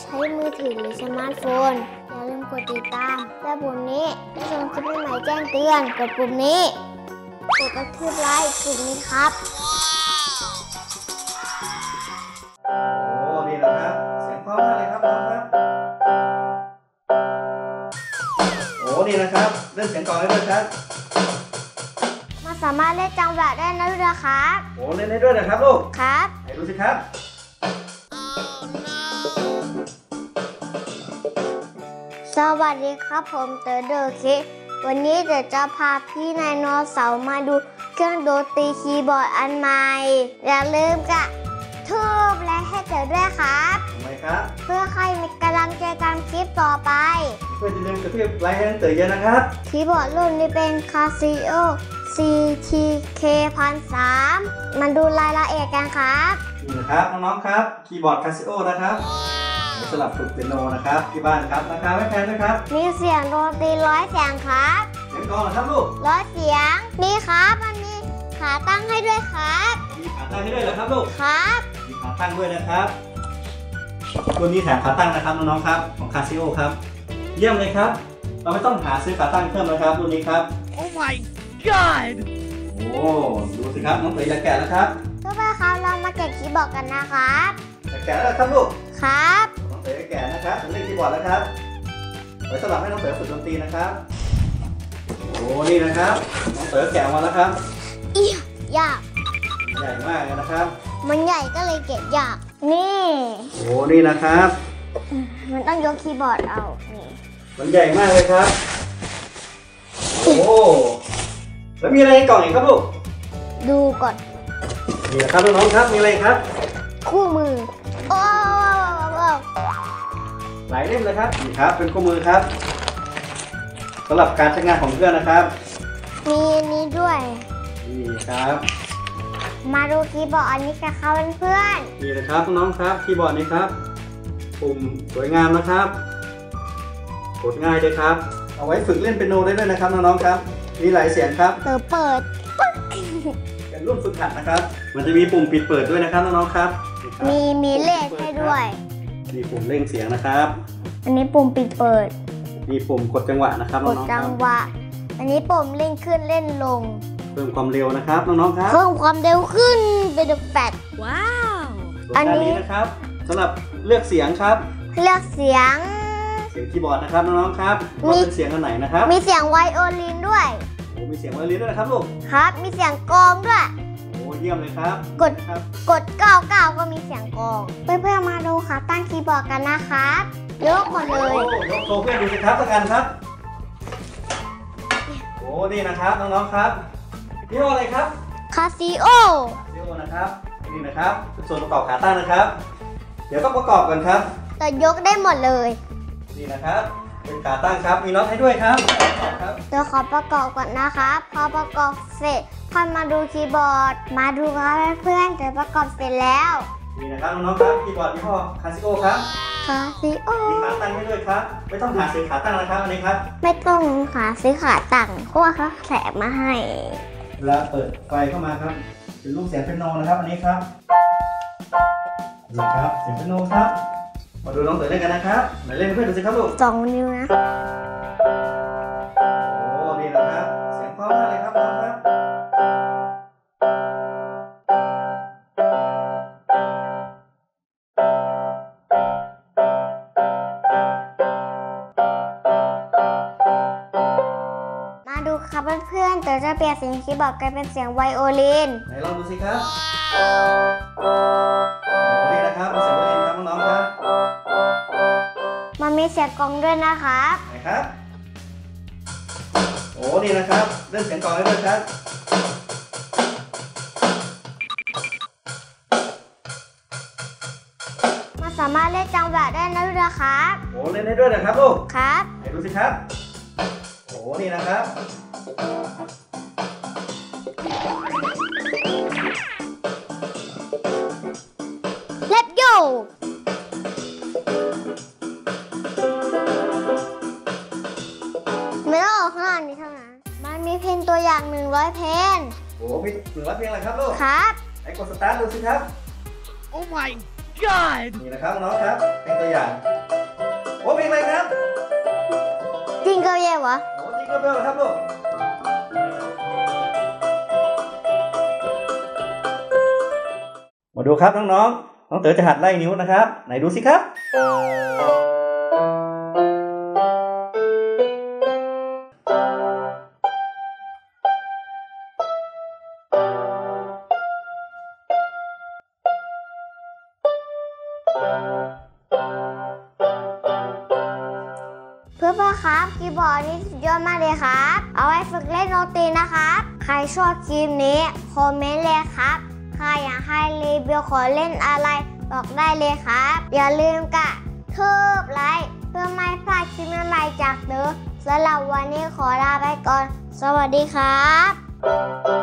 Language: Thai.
ใช้มือถือหรือสมาร์ทโฟน อย่าลืมกดติดตามและปุ่มนี้เพื่อชมคลิปใหม่ๆแจ้งเตือน กดปุ่มนี้ กดกระทืบไลค์ปุ่มนี้ครับ โอ้นี่แหละครับ เสียงเพราะมากเลยครับน้องครับ โอ้นี่นะครับ เล่นเสียงกลองให้ด้วยครับมาสามารถเล่นจังหวะได้นะลูกนะครับ โอ้เล่นให้ด้วยนะครับลูก ครับ ไหนดูสิครับ สวัสดีครับผมเตอร์เดอร์คิวันนี้เดี๋ยวจะพาพี่ไดโนเสาร์มาดูเครื่องดนตรีคีย์บอร์ดอันใหม่ อย่าลืมกะทูบและให้เตอร์ด้วยครับทำไมครับ เพื่อใครมีกำลังใจการคลิปต่อไป เพื่อนจะลืมกระทืบไลค์ให้หนังสือเยอะนะครับ คีย์บอร์ดรุ่นนี้เป็น Casio CTK 1 3มันดูรายละเอียดกันครับนี่นะครับน้องๆครับ คีย์บอร์ดคาซิโอนะครับ สำหรับฝึกเปียโนนะครับที่บ้านครับราคาไม่แพงนะครับมีเสียงดนตรีร้อยเสียงครับเสียงกลองนะครับลูกร้อยเสียงมีครับมันมีขาตั้งให้ด้วยครับ มีขาตั้งให้ด้วยเหรอครับลูกครับ มีขาตั้งด้วยนะครับรุ่นนี้แถมขาตั้งนะครับน้องๆครับของคาซิโอครับ เยี่ยมเลยครับ เราไม่ต้องหาซื้อขาตั้งเพิ่มนะครับรุ่นนี้ครับ Oh my god! โอ้ดูสิครับน้องเต๋อจะแกะแล้วครับเพื่อนๆครับเรามาแกะคีย์บอร์ดกันนะครับจะแกะแล้วครับลูกครับ บถึงเล่นคีย์บอร์ดแล้วครับ ไว้สำหรับให้น้องเต๋อฝึกดนตรีนะครับ โอ้นี่นะครับ น้องเต๋อแกะออกมาแล้วครับ อียาก ใหญ่มากเลยนะครับ มันใหญ่ก็เลยเก็บยาก นี่ โอ้นี่นะครับ มันต้องยกคีย์บอร์ดเอา นี่ มันใหญ่มากเลยครับ โอ้ แล้วมีอะไรในกล่องอีกครับลูก ดูก่อน นี่นะครับน้องๆครับ มีอะไรครับ คู่มือ โอ้โอ้ หลายเล่มเลยครับนี่ครับ เป็นคู่มือครับสำหรับการใช้งานของเพื่อนนะครับมีอันนี้ด้วย นี่ครับ มาดูคีย์บอร์ดอันนี้กันครับเพื่อนนี่นะครับน้องๆครับคีย์บอร์ดนี้ครับปุ่มสวยงามนะครับกดง่ายเลยครับ เอาไว้ฝึกเล่นเปียโนได้ด้วยนะครับน้องๆครับ มีหลายเสียงครับๆเตอเปิดปึ๊กเป็นรุ่นฝึกหัดนะครับ มันจะมีปุ่มปิดเปิดด้วยนะครับน้องๆครับนี่ครับ มีมีเลขให้ด้วย มีปุ่มเร่งเสียงนะครับ อันนี้ปุ่มปิดเปิด มีปุ่มกดจังหวะนะครับกน้ดองๆคจัรังบหวะ อันนี้ปุ่มเล่นขึ้นเล่นลง เพิ่มความเร็วนะครับน้องๆครับเพิ่มความเร็วขึ้นเป็นแปด Wow! ส่วนอันด้านนี้ นี้นะครับสำหรับเลือกเสียงครับ เลือกเสียง เสียงคีย์บอร์ดนะครับน้องๆครับว่าเป็นเสียงอันไหนนะครับมีเสียงไวโอลินด้วย โอ้มีเสียงไวโอลินด้วยนะครับลูก ครับ มีเสียงกลองด้วยโอ้เยี่ยมเลยครับ กดครับ กด99ก็มีเสียงกลองเพื่อนๆมาดูค่ะตั้งคีย์บอร์ดกันนะครับยกหมดเลโอ้ยยกโชว์เพื่อนดูสิครับสักกันครับโอ้นี่นะครับน้องๆครับนี่ว่าอะไรครับคาซิโอเซลนะครับนี่นะครับส่วนประกอบขาตั้งนะครับ เดี๋ยวก็ประกอบกันครับ แต่ยกได้หมดเลย นี่นะครับ เป็นขาตั้งครับ มีน็อตให้ด้วยครับครับเดี๋ยวขอประกอบก่อนนะครับ พอประกอบเสร็จค่อยมาดูคีย์บอร์ด มาดูครับเพื่อนๆเดี๋ยวประกอบเสร็จแล้วนี่นะครับน้องๆครับคีย์บอร์ดยี่ห้อคาซิโอครับคาซิโอมีขาตั้งให้ด้วยครับ ไม่ต้องหาซื้อขาตั้งนะครับอันนี้ครับ ไม่ต้องหาซื้อขาตั้งเพราะว่าเขาแถมมาให้เวลาเปิดไฟเข้ามาครับเป็นรูปเสียงเป็นโนนะครับ อันนี้ครับนี่ครับเสียงเป็นโนครับ มาดูน้องเต๋อเล่นกันนะครับไหนเล่นให้เพื่อนดูสิครับลูกสองนิ้วนะ โอ้นี่นะครับ เสียงเพราะมากเลยครับน้องครับ มาดูครับเพื่อนๆเดี๋ยวจะเปลี่ยนเสียงคีย์บอร์ดกลายเป็นเสียงไวโอลิน ไหนลองดูสิครับโอ้นี่นะครับเป็นเสียงเล่นครับน้องๆครับ มันมีเสียงกลองด้วยนะครับไหนครับ โอ้นี่นะครับ เล่นเสียงกลองให้ด้วยครับมันสามารถเล่นจังหวะได้นะลูกนะครับ โอ้เล่นได้ด้วยนะครับลูกครับ ไหนดูสิครับ โอ้นี่นะครับ มันมีเพลงตัวอย่าง 100 เพลง โอ้พี่หนึ่งร้อยเพลงอะไรครับลูกครับไหนกดสตาร์ทดูสิครับ Oh my god! นี่นะครับน้องๆครับ เป็นตัวอย่าง โอ้เพลงอะไรครับจริงก็แย่วะโอ้จิงเกิลเบลครับลูก มาดูครับน้องๆ น้องเต๋อจะหัดไล่นิ้วนะครับ ไหนดูสิครับ ครับ คีย์บอร์ดนี่สุดยอดมากเลยครับ เอาไว้ฝึกเล่นดนตรีนะครับ ใครชอบคลิปนี้คอมเมนต์เลยครับ ใครอยากให้รีวิวขอเล่นอะไรบอกได้เลยครับ อย่าลืมกะทืบไลค์เพื่อไม่พลาดคลิปใหม่จากเด้อสำหรับวันนี้ขอลาไปก่อน สวัสดีครับ